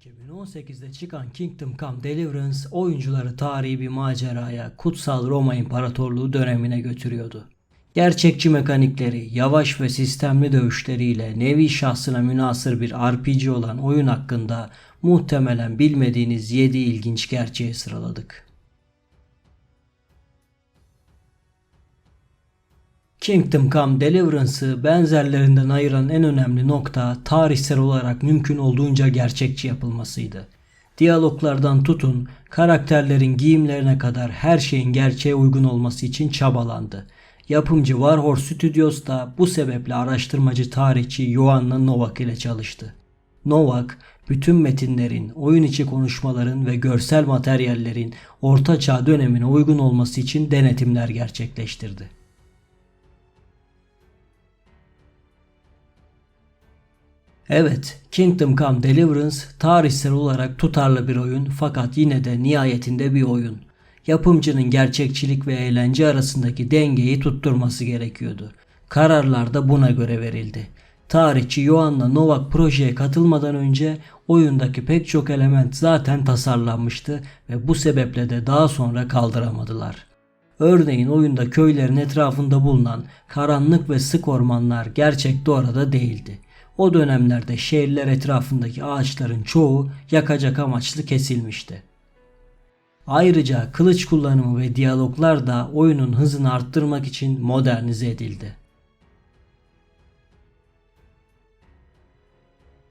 2018'de çıkan Kingdom Come Deliverance oyuncuları tarihi bir maceraya, kutsal Roma İmparatorluğu dönemine götürüyordu. Gerçekçi mekanikleri, yavaş ve sistemli dövüşleriyle nevi şahsına münasır bir RPG olan oyun hakkında muhtemelen bilmediğiniz 7 ilginç gerçeği sıraladık. Kingdom Come Deliverance'ı benzerlerinden ayıran en önemli nokta tarihsel olarak mümkün olduğunca gerçekçi yapılmasıydı. Diyaloglardan tutun, karakterlerin giyimlerine kadar her şeyin gerçeğe uygun olması için çabalandı. Yapımcı Warhorse Studios da bu sebeple araştırmacı tarihçi Joanna Novak ile çalıştı. Novak, bütün metinlerin, oyun içi konuşmaların ve görsel materyallerin Orta Çağ dönemine uygun olması için denetimler gerçekleştirdi. Evet, Kingdom Come Deliverance tarihsel olarak tutarlı bir oyun fakat yine de nihayetinde bir oyun. Yapımcının gerçekçilik ve eğlence arasındaki dengeyi tutturması gerekiyordu. Kararlar da buna göre verildi. Tarihçi Joanna Novak projeye katılmadan önce oyundaki pek çok element zaten tasarlanmıştı ve bu sebeple de daha sonra kaldıramadılar. Örneğin oyunda köylerin etrafında bulunan karanlık ve sık ormanlar gerçekte orada değildi. O dönemlerde şehirler etrafındaki ağaçların çoğu yakacak amaçlı kesilmişti. Ayrıca kılıç kullanımı ve diyaloglar da oyunun hızını arttırmak için modernize edildi.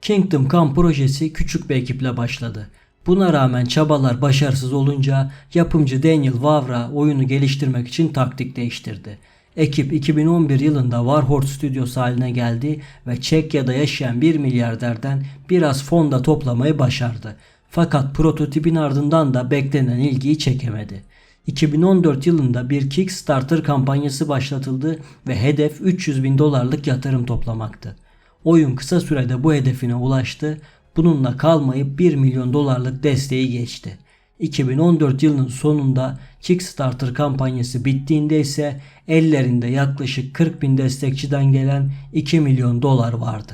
Kingdom Come projesi küçük bir ekiple başladı. Buna rağmen çabalar başarısız olunca yapımcı Daniel Vavra oyunu geliştirmek için taktik değiştirdi. Ekip 2011 yılında Warhorse Studios haline geldi ve Çekya'da yaşayan bir milyarderden biraz fonda toplamayı başardı. Fakat prototipin ardından da beklenen ilgiyi çekemedi. 2014 yılında bir Kickstarter kampanyası başlatıldı ve hedef 300 bin dolarlık yatırım toplamaktı. Oyun kısa sürede bu hedefine ulaştı. Bununla kalmayıp 1 milyon dolarlık desteği geçti. 2014 yılının sonunda Kickstarter kampanyası bittiğinde ise ellerinde yaklaşık 40 bin destekçiden gelen 2 milyon dolar vardı.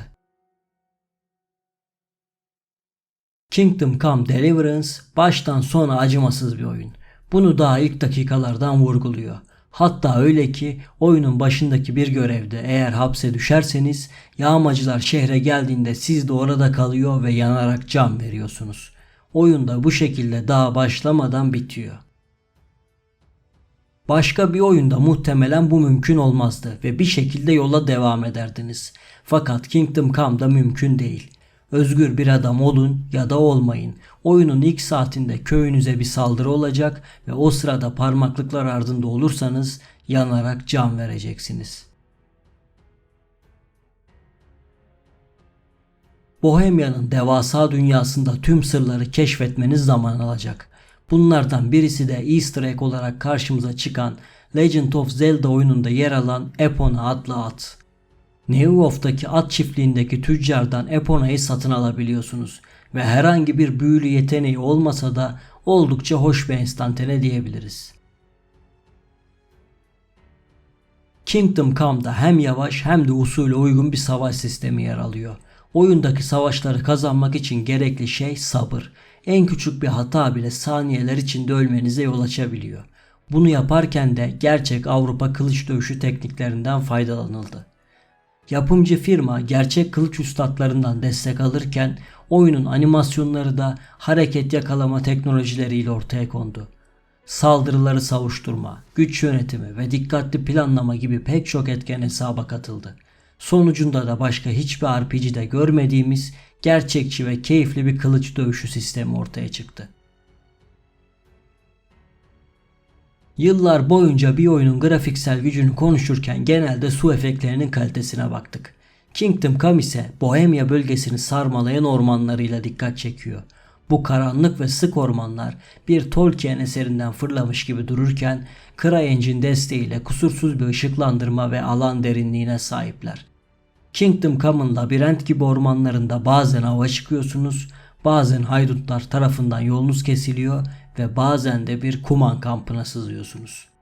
Kingdom Come Deliverance baştan sona acımasız bir oyun. Bunu daha ilk dakikalardan vurguluyor. Hatta öyle ki oyunun başındaki bir görevde eğer hapse düşerseniz yağmacılar şehre geldiğinde siz de orada kalıyor ve yanarak can veriyorsunuz. Oyunda bu şekilde daha başlamadan bitiyor. Başka bir oyunda muhtemelen bu mümkün olmazdı ve bir şekilde yola devam ederdiniz. Fakat Kingdom Come'da mümkün değil. Özgür bir adam olun ya da olmayın. Oyunun ilk saatinde köyünüze bir saldırı olacak ve o sırada parmaklıklar ardında olursanız yanarak can vereceksiniz. Bohemia'nın devasa dünyasında tüm sırları keşfetmeniz zaman alacak. Bunlardan birisi de Easter egg olarak karşımıza çıkan Legend of Zelda oyununda yer alan Epona adlı at. Neuvof'taki at çiftliğindeki tüccardan Epona'yı satın alabiliyorsunuz ve herhangi bir büyülü yeteneği olmasa da oldukça hoş bir enstantane diyebiliriz. Kingdom Come'da hem yavaş hem de usule uygun bir savaş sistemi yer alıyor. Oyundaki savaşları kazanmak için gerekli şey sabır. En küçük bir hata bile saniyeler içinde ölmenize yol açabiliyor. Bunu yaparken de gerçek Avrupa kılıç dövüşü tekniklerinden faydalanıldı. Yapımcı firma gerçek kılıç üstadlarından destek alırken oyunun animasyonları da hareket yakalama teknolojileriyle ortaya kondu. Saldırıları savuşturma, güç yönetimi ve dikkatli planlama gibi pek çok etken hesaba katıldı. Sonucunda da başka hiçbir RPG'de görmediğimiz gerçekçi ve keyifli bir kılıç dövüşü sistemi ortaya çıktı. Yıllar boyunca bir oyunun grafiksel gücünü konuşurken genelde su efektlerinin kalitesine baktık. Kingdom Come ise Bohemia bölgesini sarmalayan ormanlarıyla dikkat çekiyor. Bu karanlık ve sık ormanlar bir Tolkien eserinden fırlamış gibi dururken CryEngine desteğiyle kusursuz bir ışıklandırma ve alan derinliğine sahipler. Kingdom Come'ın labirent gibi ormanlarında bazen hava çıkıyorsunuz, bazen haydutlar tarafından yolunuz kesiliyor ve bazen de bir kuman kampına sızıyorsunuz.